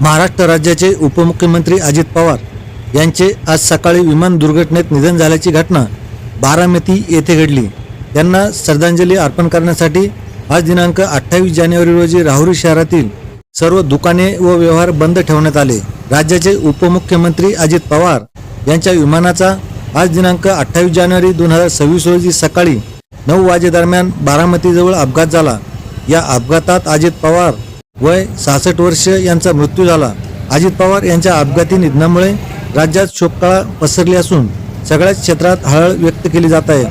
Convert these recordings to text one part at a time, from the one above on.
महाराष्ट्र राज्याचे उपमुख्यमंत्री अजित पवार यांचे आज सकाळी विमान दुर्घटनेत निधन झाल्याची घटना बारामती येथे घडली. त्यांना श्रद्धांजली अर्पण करण्यासाठी आज दिनांक अठ्ठावीस जानेवारी रोजी राहुरी शहरातील सर्व दुकाने व व्यवहार बंद ठेवण्यात आले. राज्याचे उपमुख्यमंत्री अजित पवार यांच्या विमानाचा आज दिनांक अठ्ठावीस जानेवारी दोन हजार सव्वीस रोजी सकाळी नऊ वाजेदरम्यान बारामतीजवळ अपघात झाला. या अपघातात अजित पवार वय सहासष्ट वर्ष यांचा मृत्यू झाला. अजित पवार यांच्या अपघाती निधनामुळे राज्यात शोककळा पसरली असून सगळ्याच क्षेत्रात हळहळ व्यक्त केली जात आहे.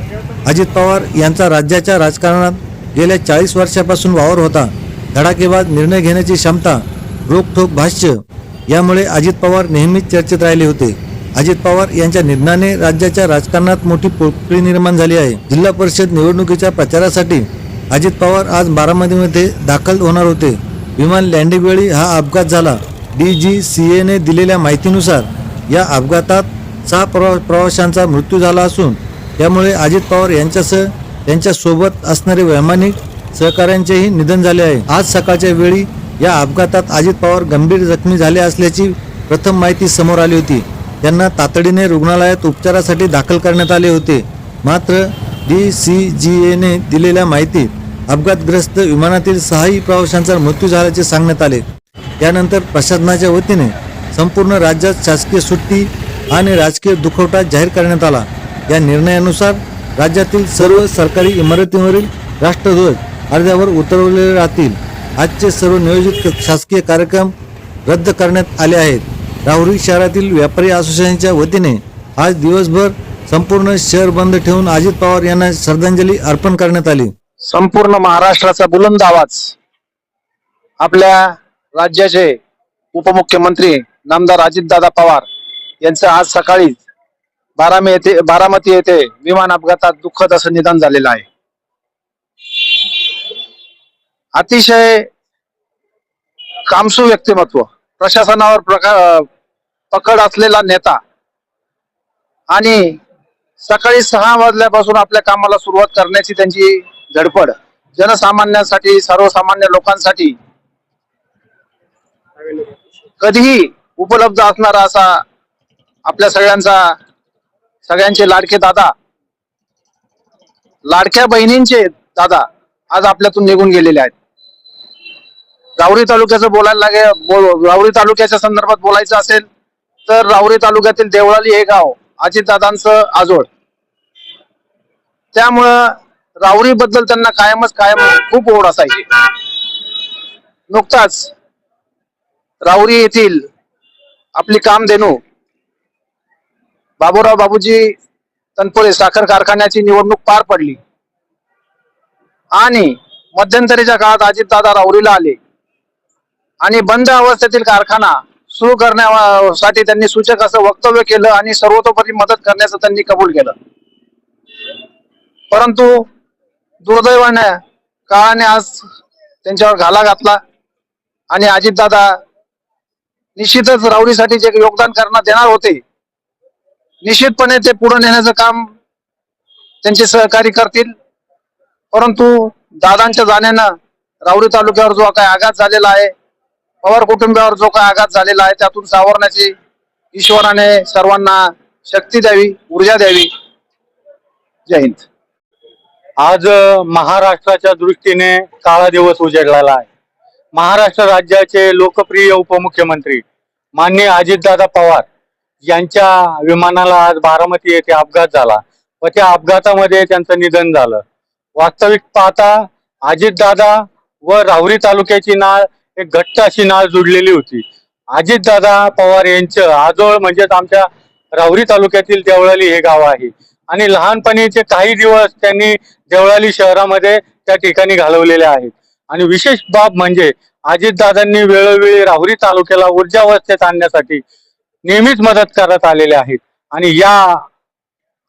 अजित पवार यांचा राज्याच्या राजकारणात गेल्या चाळीस वर्षापासून वावर होता. धडाकेबाज निर्णय घेण्याची क्षमता रोखठोक भाष्य यामुळे अजित पवार नेहमीच चर्चेत राहिले होते. अजित पवार यांच्या निधनाने राज्याच्या राजकारणात मोठी पोकळी निर्माण झाली आहे. जिल्हा परिषद निवडणुकीच्या प्रचारासाठी अजित पवार आज बारामतीमध्ये दाखल होणार होते. विमान लँडिंग वेळी हा अपघात झाला. डी जी सी एने दिलेल्या माहितीनुसार या अपघातात सहा प्रवा प्रवाशांचा मृत्यू झाला असून त्यामुळे अजित पवार यांच्यासह त्यांच्यासोबत असणारे वैमानिक सहकाऱ्यांचेही निधन झाले आहे. आज सकाळच्या वेळी या अपघातात अजित पवार गंभीर जखमी झाले असल्याची प्रथम माहिती समोर आली होती. त्यांना तातडीने रुग्णालयात उपचारासाठी दाखल करण्यात आले होते. मात्र डी सी जी एने दिलेल्या माहितीत अपघातग्रस्त विमानातील सहाही प्रवाशांचा मृत्यू झाल्याचे सांगण्यात आले. त्यानंतर प्रशासनाच्या वतीने संपूर्ण राज्यात शासकीय सुट्टी आणि राजकीय दुखवटा जाहीर करण्यात आला. या निर्णयानुसार राज्यातील सर्व सरकारी इमारतींवरील राष्ट्रध्वज अर्ध्यावर उतरवलेले राहतील. आजचे सर्व नियोजित शासकीय कार्यक्रम रद्द करण्यात आले आहेत. राहुरी शहरातील व्यापारी असोसिएशनच्या वतीने आज दिवसभर संपूर्ण शहर बंद ठेवून अजित पवार यांना श्रद्धांजली अर्पण करण्यात आली. संपूर्ण महाराष्ट्राचा बुलंद आवाज. आपल्या राज्याचे उपमुख्यमंत्री नामदार अजितदादा पवार यांचं आज सकाळी बारामे येथे बारामती येथे विमान अपघातात दुःखद असं निधन झालेलं आहे. अतिशय कामसू व्यक्तिमत्व प्रशासनावर प्रका पकड असलेला नेता आणि सकाळी सहा वाजल्यापासून आपल्या कामाला सुरुवात करण्याची त्यांची धडपड जनसामान्यांसाठी सर्वसामान्य लोकांसाठी कधीही उपलब्ध असणारा असा आपल्या सगळ्यांचा सगळ्यांचे लाडके दादा लाडक्या बहिणींचे दादा आज आपल्यातून निघून गेलेले आहेत. राहुरी तालुक्याचं बोलायला लागे बोल- राहुरी तालुक्याच्या संदर्भात बोलायचं असेल तर राहुरी तालुक्यातील देवळाली हे गाव अजितदादांचं आजोळ. त्यामुळं रावरी बद्दल त्यांना कायमच कायम खूप ओढ असायची. नुकताच रावरी येथील आपली कामधेनू बाबूराव बाबूजी तनपुरे साखर कारखान्याची निवडणूक पार पडली. आणि मध्यंतरीच्या काळात अजितदादा राहुरीला आले. आणि बंद अवस्थेतील कारखाना सुरू करण्यासाठी त्यांनी सूचक असं वक्तव्य केलं आणि सर्वतोपरी मदत करण्याचं त्यांनी कबूल केलं. परंतु दुर्दैवाने काळाने आज त्यांच्यावर घाला घातला. आणि अजितदादा निश्चितच राऊरीसाठी जे योगदान करण्यात देणार होते. निश्चितपणे ते पुढे नेण्याचं काम त्यांचे सहकारी करतील. परंतु दादांच्या जाण्यानं राऊरी तालुक्यावर जो काही आघात झालेला आहे पवार कुटुंबावर जो काही आघात झालेला आहे त्यातून सावरण्याची ईश्वराने सर्वांना शक्ती द्यावी ऊर्जा द्यावी. जय हिंद. आज महाराष्ट्राच्या दृष्टीने काळा दिवस उजेडलेला आहे. महाराष्ट्र राज्याचे लोकप्रिय उपमुख्यमंत्री माननीय अजितदादा पवार यांच्या विमानाला आज बारामती येथे अपघात झाला व त्या अपघातामध्ये त्यांचं निधन झालं. वास्तविक पाहता अजितदादा व राहुरी तालुक्याची नाळ एक घट्ट अशी नाळ जुडलेली होती. अजितदादा पवार यांचं आजोळ म्हणजेच आमच्या राहुरी तालुक्यातील देवळाली हे गाव आहे. आणि लहानपणीचे काही दिवस त्यांनी देवळाली शहरामध्ये त्या ठिकाणी घालवलेल्या आहेत. आणि विशेष बाब म्हणजे अजितदादांनी वेळोवेळी राहुरी तालुक्याला ऊर्जावस्थेत आणण्यासाठी नेहमीच मदत करत आलेले आहेत. आणि या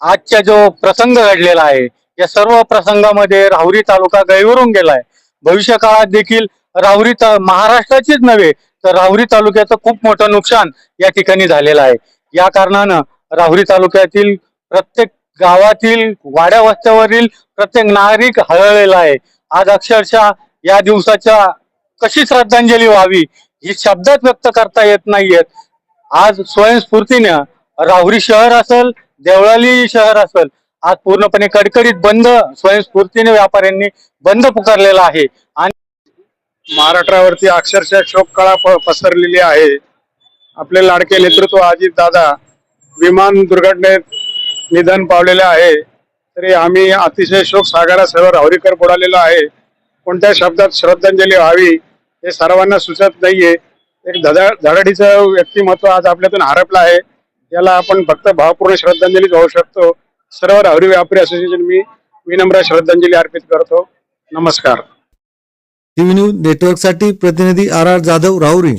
आजचा जो प्रसंग घडलेला आहे या सर्व प्रसंगामध्ये राहुरी तालुका गैवरून गेलाय. भविष्य काळात देखील राहुरी ता- महाराष्ट्राचीच नव्हे तर राहुरी तालुक्याचं खूप मोठं नुकसान या ठिकाणी झालेलं आहे. या कारणानं राहुरी तालुक्यातील प्रत्येक गावातील वाड्या वस्त्यावरील प्रत्येक नागरिक हळहळलेला आहे. आज अक्षरशः या दिवसाच्या कशी श्रद्धांजली व्हावी ही शब्दात व्यक्त करता येत नाहीयेत. आज स्वयंस्फूर्तीनं राहुरी शहर असेल देवळाली शहर असेल आज पूर्णपणे कडकडीत बंद स्वयंस्फूर्तीने व्यापाऱ्यांनी बंद पुकारलेला आहे. आणि महाराष्ट्रावरती अक्षरशः शोककळा प- पसरलेली आहे. आपले लाडके नेतृत्व अजित दादा विमान दुर्घटनेत निधन पावलेले आहे. तरी आम्ही अतिशय शोक सागरासह राहुरीकर बुडालेलो आहे. कोणत्या शब्दात श्रद्धांजली व्हावी हे सर्वांना सुचत नाहीये. एक धडा धडाडीचं व्यक्तिमत्व आज आपल्यातून हरपलं आहे. याला आपण फक्त भावपूर्ण श्रद्धांजली वाहू शकतो. सर्व राहुरी व्यापारी असोसिएशन मी विनम्र श्रद्धांजली अर्पित करतो. नमस्कार. टीव्ही न्यूज नेटवर्कसाठी प्रतिनिधी आर आर जाधव राहुरी.